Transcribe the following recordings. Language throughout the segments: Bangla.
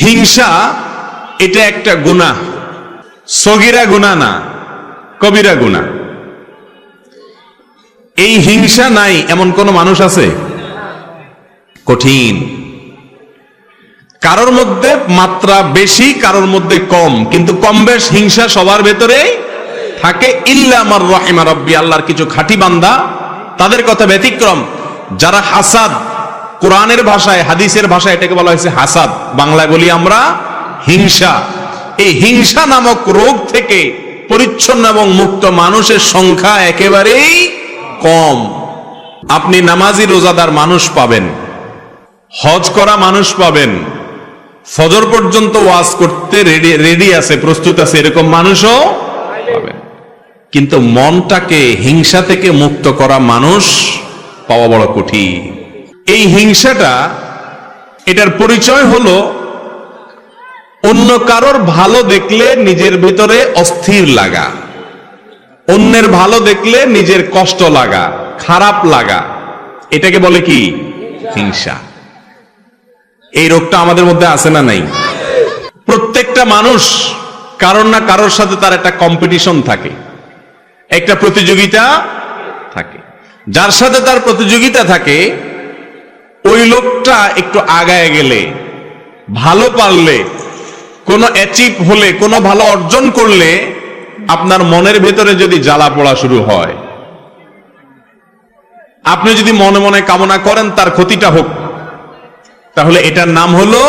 হিংসা, এটা একটা গুণা সগিরা গুণা না, কবিরা গুণা এই হিংসা নাই, এমন কোন মানুষ আছে? কঠিন। কারোর মধ্যে মাত্রা বেশি, কারোর মধ্যে কম। কিন্তু কম বেশ হিংসা সবার ভেতরে থাকে। ইল্লা আমার রব্বি, আল্লাহর কিছু খাঁটি বান্দা, তাদের কথা ব্যতিক্রম। যারা হাসাদ কোরআনের ভাষায়, হাদিসের ভাষায় এটাকে বলা হয়েছে হাসাদ। বাংলায় বলি আমরা হিংসা। এই হিংসা নামক রোগ থেকে পরিচ্ছন্ন এবং মুক্ত মানুষের সংখ্যা একেবারেই কম। আপনি নামাজি রোজাদার মানুষ পাবেন, হজ করা মানুষ পাবেন, ফজর পর্যন্ত ওয়াজ করতে রেডি রেডি আছে, প্রস্তুত আছে, এরকম মানুষও পাবেন। কিন্তু মনটাকে হিংসা থেকে মুক্ত করা মানুষ পাওয়া বড় কঠিন। এই হিংসাটা, এটার পরিচয় হলো অন্য কারোর ভালো দেখলে নিজের ভিতরে অস্থির লাগা, অন্যের ভালো দেখলে নিজের কষ্ট লাগা, খারাপ লাগা, এটাকে বলে কি? হিংসা। এই রোগটা আমাদের মধ্যে আছে না নাই? প্রত্যেকটা মানুষ কারোর না কারোর সাথে তার একটা কম্পিটিশন থাকে, একটা প্রতিযোগিতা থাকে। যার সাথে তার প্রতিযোগিতা থাকে ওই লোকটা একটু আগায় গেলে, ভালো পারলে, কোনো অ্যাচিভ হলে, কোনো ভালো অর্জন করলে, আপনার মনের ভেতরে যদি জ্বালা পড়া শুরু হয়, আপনি যদি মনে মনে কামনা করেন, তার ক্ষতিটা হোক। তাহলে এটার নাম হলো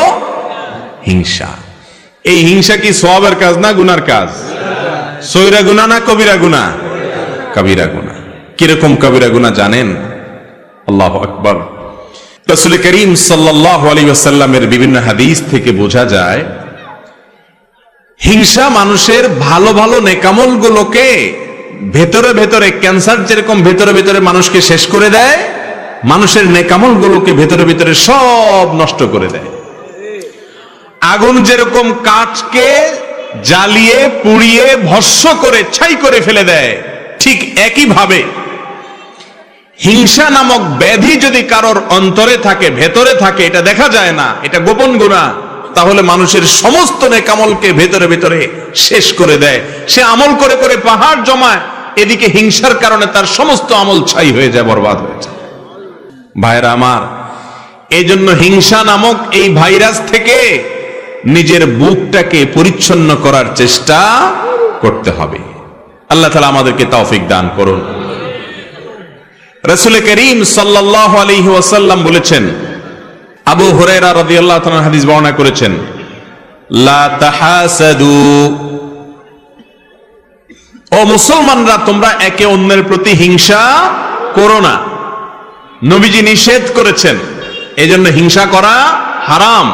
হিংসা। এই হিংসা কি সবের কাজ না গুনার কাজ? সৈরা গুনা না কবিরা গুনা কবিরা গুনা কীরকম কবিরা গুনা জানেন? আল্লাহ আকবর। রসুল করিম সাল্লাহ বিভিন্ন হাদিস থেকে বোঝা যায়, হিংসা মানুষের ভালো ভালো নেকামল গুলোকে ভেতরে ভেতরে, ক্যান্সার যেরকম ভেতরে ভেতরে মানুষকে শেষ করে দেয়, মানুষের নেকামল গুলোকে ভেতরে ভেতরে সব নষ্ট করে দেয়। আগুন যেরকম কাঠকে জ্বালিয়ে, পুড়িয়ে ভস্য করে, ছাই করে ফেলে দেয়, ঠিক একই ভাবে হিংসা নামক ব্যাধি যদি কারোর অন্তরে থাকে, ভেতরে থাকে, এটা দেখা যায় না, এটা গোপন গুণা, তাহলে মানুষের সমস্ত নেকামলকে ভেতরে ভেতরে শেষ করে দেয়। সে আমল করে করে পাহাড় জমায়, এদিকে হিংসার কারণে তার সমস্ত আমল ছাই হয়ে যায়, বরবাদ হয়ে যায়। ভাইরা আমার এই জন্য হিংসা নামক এই ভাইরাস থেকে নিজের বুকটাকে পরিচ্ছন্ন করার চেষ্টা করতে হবে। আল্লাহ তালা আমাদেরকে তৌফিক দান করুন। রসুল করিম সাল্লাহ আলহি ওয়াসাল্লাম বলেছেন, আবু হুরায়রা রাদিয়াল্লাহু তাআলা হাদিস বর্ণনা করেছেন ও মুসলমানরা, তোমরা একে অন্যের প্রতি হিংসা করো না। নবীজি নিষেধ করেছেন এই জন্য হিংসা করা হারাম।